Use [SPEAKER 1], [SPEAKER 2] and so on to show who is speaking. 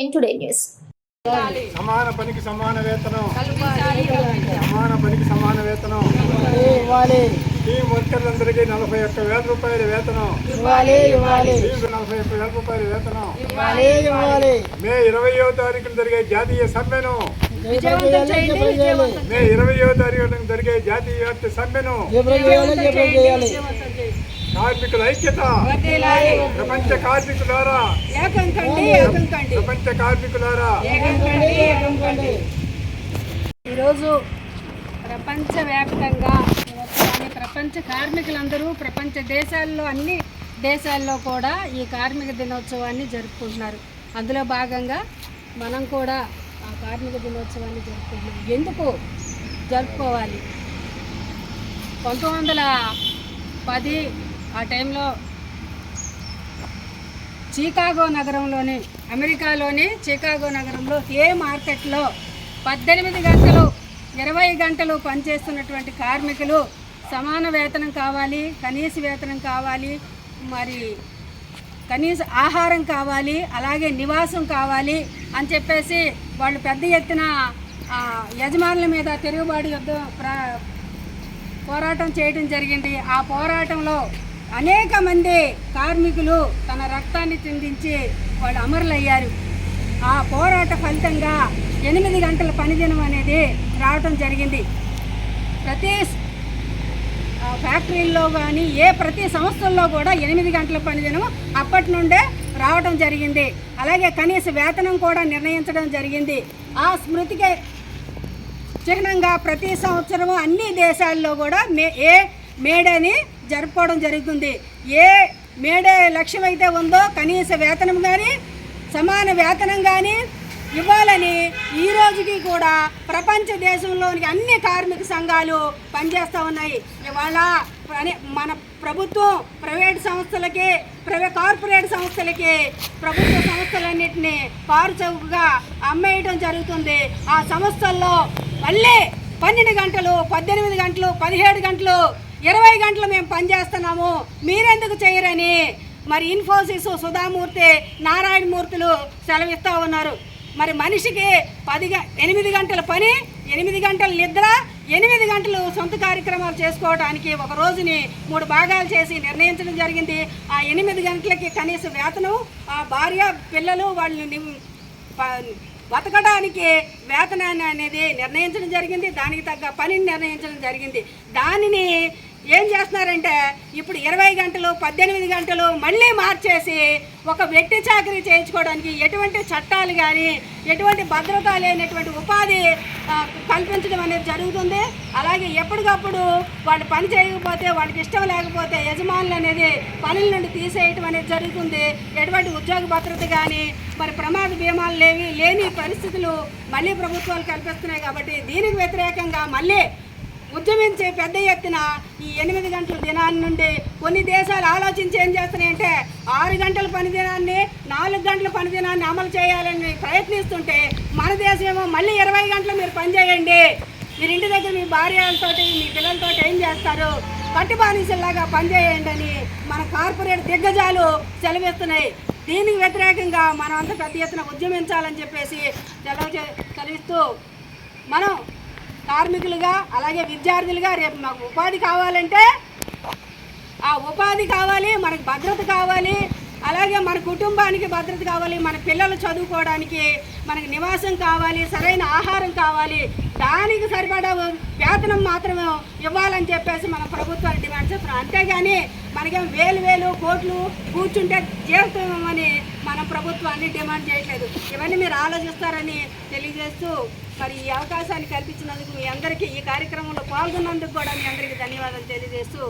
[SPEAKER 1] In today news
[SPEAKER 2] సమాన పనికి సమాన వేతనం. సమాన పనికి సమాన వేతనం.
[SPEAKER 3] ఇవ్వాలి.
[SPEAKER 2] టీం వర్కర్లందరికీ నలభై ఒక్క వేల రూపాయల వేతనం.
[SPEAKER 3] ఇవ్వాలి ఇవ్వాలి.
[SPEAKER 2] నలభై ఒక్క వేల రూపాయల వేతనం.
[SPEAKER 3] ఇవ్వాలి ఇవ్వాలి.
[SPEAKER 2] మే ఇరవయో తారీఖున జరిగే జాతీయ సమ్మెను. మే ఇరవయో తారీఖున జరిగే జాతీయ వ్యాప్తి సమ్మెను. కార్మికుల ఐక్యత. ప్రపంచ కార్మికులారా. ప్రపంచ కార్మికులారా.
[SPEAKER 4] ఈరోజు ప్రపంచవ్యాప్తంగా ప్రపంచ కార్మికులందరూ ప్రపంచ దేశాల్లో అన్ని దేశాల్లో కూడా ఈ కార్మిక దినోత్సవాన్ని జరుపుకుంటున్నారు. అందులో భాగంగా మనం కూడా ఆ కార్మిక దినోత్సవాన్ని జరుపుకుంటున్నాం. ఎందుకు జరుపుకోవాలి? పంతొమ్మిది వందల పది ఆ టైంలో చికాగో నగరంలోని అమెరికాలోని చికాగో నగరంలో ఏ మార్కెట్లో పద్దెనిమిది గంటలు ఇరవై గంటలు పనిచేస్తున్నటువంటి కార్మికులు సమాన వేతనం కావాలి కనీస వేతనం కావాలి మరి కనీస ఆహారం కావాలి అలాగే నివాసం కావాలి అని చెప్పేసి వాళ్ళు పెద్ద ఎత్తున యజమానుల మీద తిరుగుబాటు యుద్ధం ప్రా పోరాటం చేయడం జరిగింది. ఆ పోరాటంలో అనేక మంది కార్మికులు తన రక్తాన్ని చిందించి వాళ్ళు అమరులయ్యారు. ఆ పోరాట ఫలితంగా ఎనిమిది గంటల పనిదినం అనేది రావటం జరిగింది. ప్రతి ఫ్యాక్టరీల్లో కానీ ఏ ప్రతి సంస్థల్లో కూడా ఎనిమిది గంటల పనిదినం అప్పటి నుండే రావటం జరిగింది. అలాగే కనీస వేతనం కూడా నిర్ణయించడం జరిగింది. ఆ స్మృతికి చిహ్నంగా ప్రతి సంవత్సరం అన్ని దేశాల్లో కూడా మే ఏ మేడని జరుపుకోవడం జరుగుతుంది. ఏ మేడే లక్ష్యం అయితే ఉందో కనీస వేతనం కానీ సమాన వేతనం కానీ ఇవ్వాలని ఈ రోజుకి కూడా ప్రపంచ దేశంలోని అన్ని కార్మిక సంఘాలు పనిచేస్తూ ఉన్నాయి. ఇవాళ అనే- మన ప్రభుత్వం ప్రైవేట్ సంస్థలకి ప్రైవే కార్పొరేట్ సంస్థలకి ప్రభుత్వ సంస్థలన్నింటినీ కారు చౌకగా అమ్మేయడం జరుగుతుంది. ఆ సంస్థల్లో మళ్ళీ పన్నెండు గంటలు పద్దెనిమిది గంటలు పదిహేడు గంటలు ఇరవై గంటలు మేము పనిచేస్తున్నాము మీరెందుకు చేయరని మరి ఇన్ఫోసిస్ సుధామూర్తి నారాయణమూర్తులు సెలవిస్తూ ఉన్నారు. మరి మనిషికి పది గ- ఎనిమిది గంటల పని ఎనిమిది గంటల నిద్ర ఎనిమిది గంటలు సొంత కార్యక్రమాలు చేసుకోవడానికి ఒక రోజుని మూడు భాగాలు చేసి నిర్ణయించడం జరిగింది. ఆ ఎనిమిది గంటలకి కనీస వేతనం ఆ భార్య పిల్లలు వాళ్ళు బతకడానికి వేతనాన్ని అనేది నిర్ణయించడం జరిగింది. దానికి తగ్గ పనిని నిర్ణయించడం జరిగింది. దానిని ఏం చేస్తున్నారంటే ఇప్పుడు ఇరవై గంటలు పద్దెనిమిది గంటలు మళ్ళీ మార్చేసి ఒక వ్యక్తి చాకరీ చేయించుకోవడానికి ఎటువంటి చట్టాలు కానీ ఎటువంటి భద్రత లేనటువంటి ఉపాధి కల్పించడం అనేది జరుగుతుంది. అలాగే ఎప్పటికప్పుడు వాళ్ళు పని చేయకపోతే వాళ్ళకి ఇష్టం లేకపోతే యజమానులు అనేది పనుల నుండి తీసేయటం అనేది జరుగుతుంది. ఎటువంటి ఉద్యోగ భద్రత కానీ మరి ప్రమాద బీమాలు లేవి లేని పరిస్థితులు మళ్ళీ ప్రభుత్వాలు కల్పిస్తున్నాయి కాబట్టి దీనికి వ్యతిరేకంగా మళ్ళీ ఉద్యమించి పెద్ద ఎత్తున ఈ ఎనిమిది గంటల దినాన్ని నుండి కొన్ని దేశాలు ఆలోచించి ఏం చేస్తున్నాయంటే ఆరు గంటల పని దినాన్ని నాలుగు గంటల పని దినాన్ని అమలు చేయాలని ప్రయత్నిస్తుంటే మన దేశం ఏమో మళ్ళీ ఇరవై గంటలు మీరు పనిచేయండి మీరు ఇంటి దగ్గర మీ భార్యలతో మీ పిల్లలతో ఏం చేస్తారు? పట్టి బానిసల్లాగా పనిచేయండి అని మన కార్పొరేట్ దిగ్గజాలు సెలవిస్తున్నాయి. దీనికి వ్యతిరేకంగా మనం అంత పెద్ద ఎత్తున ఉద్యమించాలని చెప్పేసి సెలవు చె సెలవిస్తూ మనం కార్మికులుగా అలాగే విద్యార్థులుగా రేపు మాకు ఉపాధి కావాలంటే ఆ ఉపాధి కావాలి మనకు భద్రత కావాలి అలాగే మన కుటుంబానికి భద్రత కావాలి మన పిల్లలు చదువుకోవడానికి మనకి నివాసం కావాలి సరైన ఆహారం కావాలి దానికి సరిపడా వేతనం మాత్రమే ఇవ్వాలని చెప్పేసి మన ప్రభుత్వాన్ని డిమాండ్ చేస్తున్నాం అంతేగాని మనకేం వేలు వేలు కోట్లు కూర్చుంటే చేస్తామని మన ప్రభుత్వాన్ని డిమాండ్ చేయట్లేదు. ఇవన్నీ మీరు ఆలోచిస్తారని తెలియజేస్తూ మరి ఈ అవకాశాన్ని కల్పించినందుకు మీ అందరికీ ఈ కార్యక్రమంలో పాల్గొన్నందుకు కూడా మీ అందరికీ ధన్యవాదాలు తెలియజేస్తూ